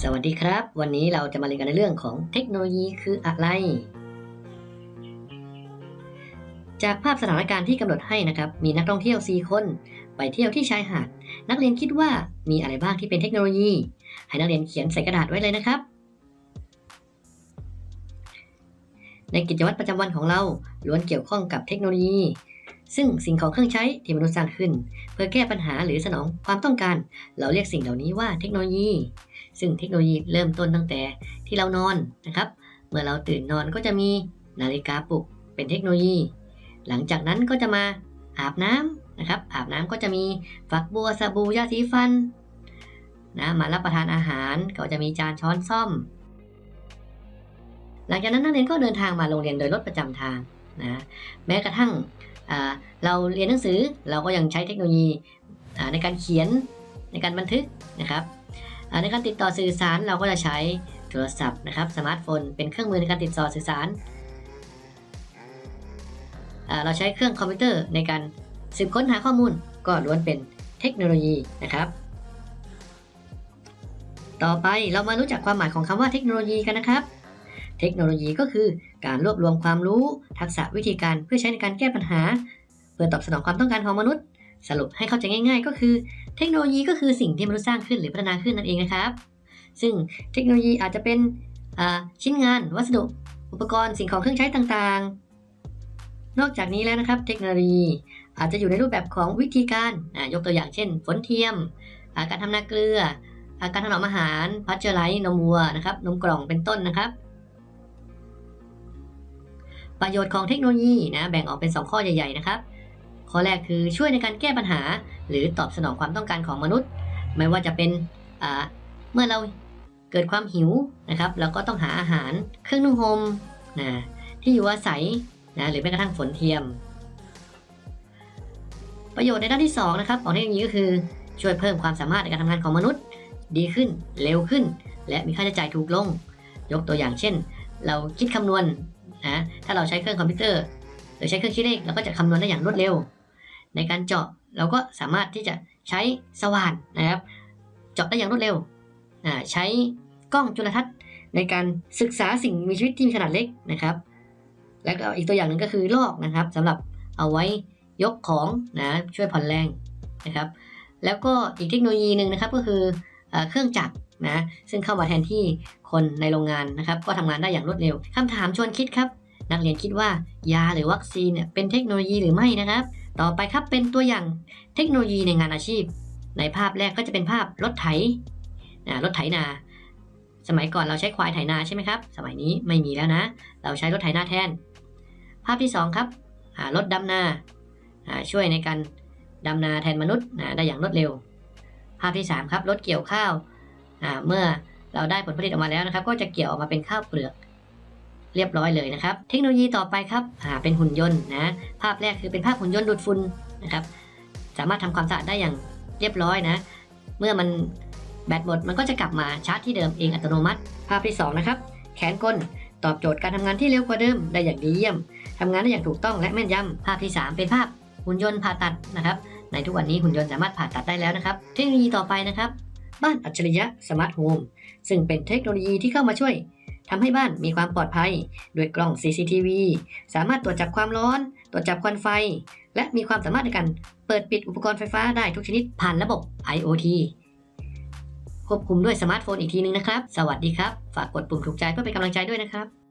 สวัสดีครับ วันนี้เราจะมาเรียนกันในเรื่องของเทคโนโลยีคืออะไร จากภาพสถานการณ์ที่กำหนดให้นะครับ มีนักท่องเที่ยว 4 คน ไปเที่ยวที่ชายหาด นักเรียนคิดว่ามีอะไรบ้างที่เป็นเทคโนโลยี ให้นักเรียนเขียนใส่กระดาษไว้เลยนะครับ ในกิจวัตรประจำวันของเราล้วนเกี่ยวข้องกับเทคโนโลยีซึ่งสิ่งของเครื่องใช้ที่มนุษย์สร้างขึ้น เพื่อแก้ปัญหาหรือสนองความต้องการ เราเรียกสิ่งเหล่านี้ว่าเทคโนโลยี ซึ่งเทคโนโลยีเริ่มต้นตั้งแต่ที่เรานอนนะครับ เมื่อเราตื่นนอนก็จะมีนาฬิกาปลุกเป็นเทคโนโลยี หลังจากนั้นก็จะมาอาบน้ำนะครับ อาบน้ำก็จะมีฝักบัวสบู่ยาสีฟันนะมารับประทานอาหารก็จะมีจานช้อนซ่อม หลังจากนั้นนักเรียนก็เดินทางมาโรงเรียนโดยรถประจำทางนะแม้กระทั่งเราเรียนหนังสือเราก็ยังใช้เทคโนโลยีในการเขียนในการบันทึกนะครับ ในการติดต่อสื่อสารเราก็จะใช้โทรศัพท์นะครับสมาร์ทโฟนเป็นเครื่องมือในการติดต่อสื่อสาร เราใช้เครื่องคอมพิวเตอร์ในการสืบค้นหาข้อมูลก็ล้วนเป็นเทคโนโลยีนะครับ ต่อไปเรามารู้จักความหมายของคำว่าเทคโนโลยีกันนะครับ เทคโนโลยีก็คือการรวบรวมความรู้ ทักษะวิธีการเพื่อใช้ในการแก้ปัญหา เพื่อตอบสนองความต้องการของมนุษย์ สรุปให้เข้าใจง่าย ๆ ก็คือ เทคโนโลยีก็คือสิ่งที่มนุษย์สร้างขึ้นหรือพัฒนาขึ้นนั่นเองนะครับ ซึ่งเทคโนโลยีอาจจะเป็นชิ้นงาน วัสดุ อุปกรณ์สิ่งของเครื่องใช้ต่างๆ นอกจากนี้แล้วนะครับ เทคโนโลยีอาจจะอยู่ในรูปแบบของวิธีการยกตัวอย่างเช่น ฝนเทียมาการทำนาเกลือาการถนอมอาหารพัชเจอร์ไลท์นมวัวนะครับนมกล่องเป็นต้นนะครับประโยชน์ของเทคโนโลยีนะแบ่งออกเป็น 2 ข้อใหญ่ ๆ นะครับ ข้อแรกคือช่วยในการแก้ปัญหา หรือตอบสนองความต้องการของมนุษย์ ไม่ว่าจะเป็นเมื่อเราเกิดความหิวนะครับเราก็ต้องหาอาหาร เครื่องนุ่งห่มนะที่อยู่อาศัยนะหรือแม้กระทั่งฝนเทียม ประโยชน์ในด้านที่2นะครับของเทคโนโลยีก็คือช่วยเพิ่มความสามารถในการทำงานของมนุษย์ ดีขึ้นเร็วขึ้น และมีค่าใช้จ่ายถูกลง ยกตัวอย่างเช่น เราคิดคำนวณนะถ้าเราใช้เครื่องคอมพิวเตอร์ หรือใช้เครื่องคิดเลขเราก็จะคำนวณได้อย่างรวดเร็ว ในการเจาะเราก็สามารถที่จะใช้สว่านนะครับ เจาะได้อย่างรวดเร็วใช้กล้องจุลทรรศน์ในการศึกษาสิ่งมีชีวิตที่มีขนาดเล็กนะครับ แล้วก็อีกตัวอย่างหนึ่งก็คือลอกนะครับสำหรับเอาไว้ยกของนะช่วยผ่อนแรงนะครับ แล้วก็อีกเทคโนโลยีหนึ่งนะครับก็คือเออเครื่องจักรนะซึ่งเข้ามาแทนที่คนในโรงงานนะครับ ก็ทำงานได้อย่างรวดเร็วคำถามชวนคิดครับ นักเรียนคิดว่ายาหรือวัคซีนเนี่ยเป็นเทคโนโลยีหรือไม่นะครับ ต่อไปครับเป็นตัวอย่างเทคโนโลยีในงานอาชีพ ในภาพแรกก็จะเป็นภาพรถไถนะรถไถนา สมัยก่อนเราใช้ควายไถนาใช่ไหมครับ สมัยนี้ไม่มีแล้วนะ เราใช้รถไถนาแทน ภาพที่สองครับอ่ารถดำนาอ่าช่วยในการดำนาแทนมนุษย์นะได้อย่างรวดเร็ว ภาพที่สามครับรถเกี่ยวข้าวเมื่อเราได้ผลผลิตออกมาแล้วนะครับ ก็จะเกี่ยวออกมาเป็นข้าวเปลือก เรียบร้อยเลยนะครับ เทคโนโลยีต่อไปครับเป็นหุ่นยนต์นะภาพแรกคือเป็นภาพหุ่นยนต์ดูดฝุ่นนะครับสามารถทำความสะอาดได้อย่างเรียบร้อยนะเมื่อมันแบตหมดมันก็จะกลับมาชาร์จที่เดิมเองอัตโนมัติ ภาพที่สองนะครับ แขนกลตอบโจทย์การทำงานที่เร็วกว่าเดิมได้อย่างดีเยี่ยมทำงานได้อย่างถูกต้องและแม่นยำภาพที่สามเป็นภาพหุ่นยนต์ผ่าตัดนะครับ ในทุกวันนี้หุ่นยนต์สามารถผ่าตัดได้แล้วนะครับ เทคโนโลยีต่อไปนะครับ บ้านอัจฉริยะสมาร์ทโฮมซึ่งเป็นเทคโนโลยีที่เข้ามาช่วย ทำให้บ้านมีความปลอดภัย ด้วยกล้อง CCTV สามารถตรวจจับความร้อน ตรวจจับควันไฟ และมีความสามารถในการเปิดปิดอุปกรณ์ไฟฟ้าได้ทุกชนิดผ่านระบบ IoT ควบคุมด้วยสมาร์ทโฟนอีกทีนึงนะครับ สวัสดีครับ ฝากกดปุ่มถูกใจเพื่อเป็นกำลังใจด้วยนะครับ